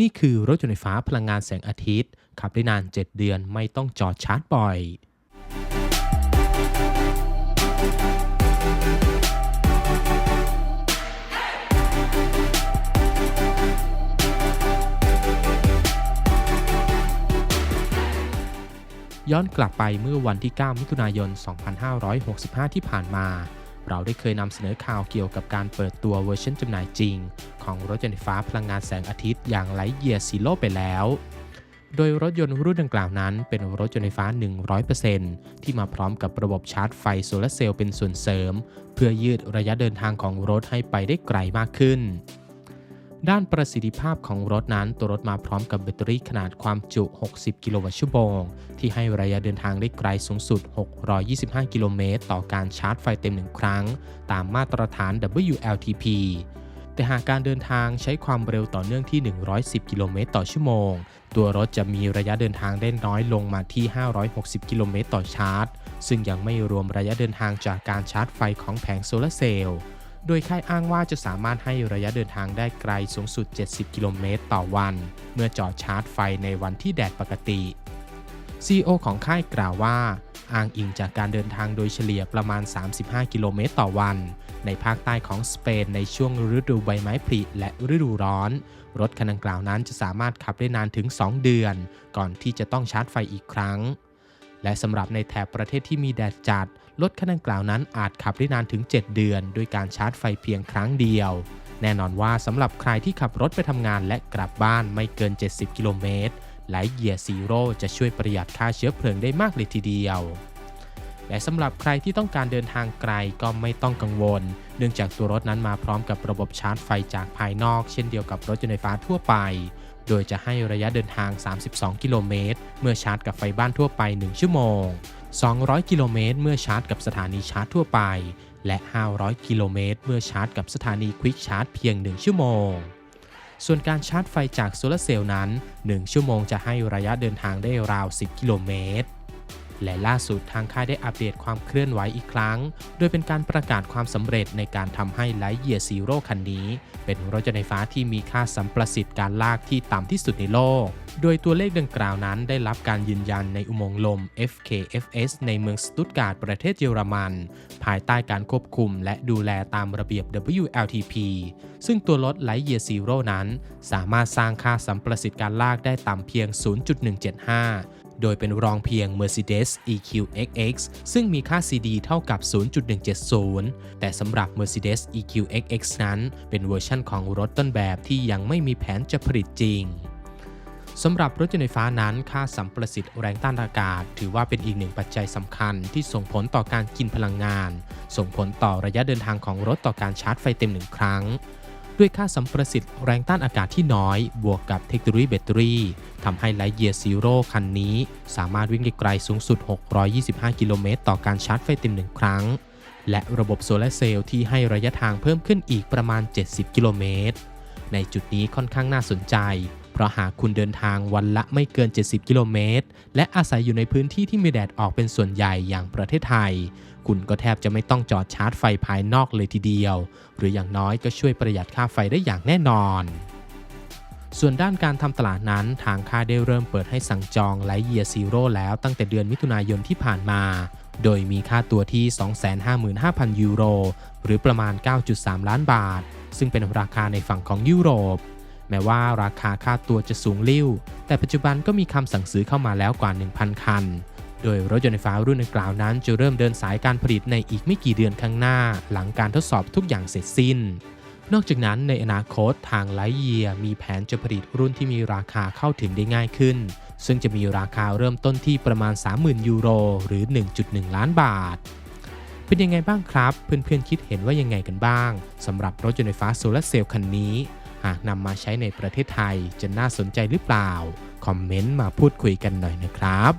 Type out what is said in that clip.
นี่คือรถยนต์ไฟฟ้าพลังงานแสงอาทิตย์ ขับได้นาน 7 เดือนไม่ต้องจอดชาร์จบ่อยย้อนกลับไปเมื่อวันที่ 9 มิถุนายน 2565 ที่ผ่านมา เราได้เคยนำเสนอข่าวเกี่ยวกับการเปิดตัวเวอร์ชันจำหน่ายจริง ของรถยนต์ไฟฟ้าพลังงานแสงอาทิตย์อย่างไลท์เยียร์ซีโร่ไปแล้ว โดยรถยนต์รุ่นดังกล่าวนั้น เป็นรถยนต์ไฟฟ้า 100%ที่มาพร้อมกับระบบชาร์จไฟโซลาเซลล์เป็นส่วนเสริม เพื่อยืดระยะเดินทางของรถให้ไปได้ไกลมากขึ้นด้านประสิทธิภาพของรถนั้นตัวรถมาพร้อมกับแบตเตอรี่ขนาดความจุ 60 กิโลวัตต์ชั่วโมง ที่ให้ระยะเดินทางได้ไกลสูงสุด 625 กิโลเมตร ต่อการชาร์จไฟเต็มหนึ่งครั้ง ตามมาตรฐาน WLTP แต่หากการเดินทางใช้ความเร็วต่อเนื่องที่ 110 กิโลเมตรต่อชั่วโมง ตัวรถจะมีระยะเดินทางได้น้อยลงมาที่ 560 กิโลเมตรต่อชาร์จ ซึ่งยังไม่รวมระยะเดินทางจากการชาร์จไฟของแผงโซลาร์เซลล์ โดยค่ายอ้างว่าจะสามารถให้ระยะเดินทางได้ไกลสูงสุด 70 กิโลเมตรต่อวัน เมื่อจอดชาร์จไฟในวันที่แดดปกติ CEO ของค่ายกล่าวว่า อ้างอิงจากการเดินทางโดยเฉลี่ยประมาณ 35 กิโลเมตรต่อวัน ในภาคใต้ของสเปนในช่วงฤดูใบไม้ผลิและฤดูร้อน รถคันดังกล่าวนั้นจะสามารถขับได้นานถึง 2 เดือน ก่อนที่จะต้องชาร์จไฟอีกครั้ง และสำหรับในแถบประเทศที่มีแดดจัด รถคันดังกล่าวนั้นอาจขับได้นานถึง 7 เดือน ด้วยการชาร์จไฟเพียงครั้งเดียว แน่นอนว่าสำหรับใครที่ขับรถไปทำงานและกลับบ้านไม่เกิน 70 กิโลเมตรไลท์เยียร์ซีโร่จะช่วยประหยัดค่าเชื้อเพลิงได้มากเลยทีเดียว และสำหรับใครที่ต้องการเดินทางไกลก็ไม่ต้องกังวล เนื่องจากตัวรถนั้นมาพร้อมกับระบบชาร์จไฟจากภายนอก เช่นเดียวกับรถยนต์ไฟฟ้าทั่วไป โดยจะให้ระยะเดินทาง 32 กิโลเมตร เมื่อชาร์จกับไฟบ้านทั่วไป 1 ชั่วโมง 200 กิโลเมตร เมื่อชาร์จกับสถานีชาร์จทั่วไป และ 500 กิโลเมตร เมื่อชาร์จกับสถานีควิกชาร์จเพียง 1 ชั่วโมงส่วนการชาร์จไฟจากโซลาร์เซลล์นั้น 1 ชั่วโมงจะให้ระยะเดินทางได้ราว 10 กิโลเมตร และล่าสุดทางค่ายได้อัปเดตความเคลื่อนไหวอีกครั้ง โดยเป็นการประกาศความสำเร็จในการทำให้ไลท์เยียร์ซีโร่คันนี้ เป็นรถยนต์ไฟฟ้าที่มีค่าสัมประสิทธิ์การลากที่ต่ำที่สุดในโลก โดยตัวเลขดังกล่าวนั้นได้รับการยืนยันในอุโมงค์ลม FKFS ในเมืองสตุตการ์ดประเทศเยอรมัน ภายใต้การควบคุมและดูแลตามระเบียบ WLTP ซึ่งตัวรถ Lightyear Zero นั้น สามารถสร้างค่าสัมประสิทธิ์การลากได้ต่ำเพียง 0.175 โดยเป็นรองเพียง Mercedes EQXX ซึ่งมีค่า CD เท่ากับ 0.170 แต่สำหรับ Mercedes EQXX นั้น เป็นเวอร์ชั่นของรถต้นแบบที่ยังไม่มีแผนจะผลิตจริงสำหรับรถยนต์ไฟฟ้านั้น ค่าสัมประสิทธิ์แรงต้านอากาศ ถือว่าเป็นอีกหนึ่งปัจจัยสำคัญที่ส่งผลต่อการกินพลังงาน ส่งผลต่อระยะเดินทางของรถต่อการชาร์จไฟเต็มหนึ่งครั้ง ด้วยค่าสัมประสิทธิ์แรงต้านอากาศที่น้อย บวกกับเทคโนโลยีแบตเตอรี่ทำให้ไลท์เยียร์ซีโร่คันนี้ สามารถวิ่งได้ไกลสูงสุด 625 กิโลเมตรต่อการชาร์จไฟเต็มหนึ่งครั้ง และระบบโซลาเซลล์ที่ให้ระยะทางเพิ่มขึ้นอีกประมาณ 70 กิโลเมตร ในจุดนี้ค่อนข้างน่าสนใจ เพราะหากคุณเดินทางวันละไม่เกิน 70 กิโลเมตร และอาศัยอยู่ในพื้นที่ที่มีแดดออกเป็นส่วนใหญ่อย่างประเทศไทย คุณก็แทบจะไม่ต้องจอดชาร์จไฟภายนอกเลยทีเดียว หรืออย่างน้อยก็ช่วยประหยัดค่าไฟได้อย่างแน่นอนส่วนด้านการทำตลาดนั้นทางค่ายได้เริ่มเปิดให้สั่งจองไลเยียซีโร่แล้วตั้งแต่เดือนมิถุนายนที่ผ่านมา โดยมีค่าตัวที่ 255,000 ยูโร หรือประมาณ 9.3 ล้านบาท ซึ่งเป็นราคาในฝั่งของยุโรป แม้ว่าราคาค่าตัวจะสูงลิ่ว แต่ปัจจุบันก็มีคำสั่งซื้อเข้ามาแล้วกว่า 1,000 คัน โดยรถยนต์ไฟฟ้ารุ่นดังกล่าวนั้นจะเริ่มเดินสายการผลิตในอีกไม่กี่เดือนข้างหน้า หลังการทดสอบทุกอย่างเสร็จสิ้น นอกจากนั้นในอนาคตทางไลเยียมีแผนจะผลิตรุ่นที่มีราคาเข้าถึงได้ง่ายขึ้น ซึ่งจะมีราคาเริ่มต้นที่ประมาณ 30,000 ยูโร หรือ 1.1 ล้านบาทเป็นยังไงบ้างครับ เพื่อนๆคิดเห็นว่ายังไงกันบ้างสำหรับรถยนต์ไฟฟ้าโซลาเซลล์คันนี้ากนำมาใช้ในประเทศไทยจะน่าสนใจหรือเปล่า คอมเมนต์มาพูดคุยกันหน่อยนะครับ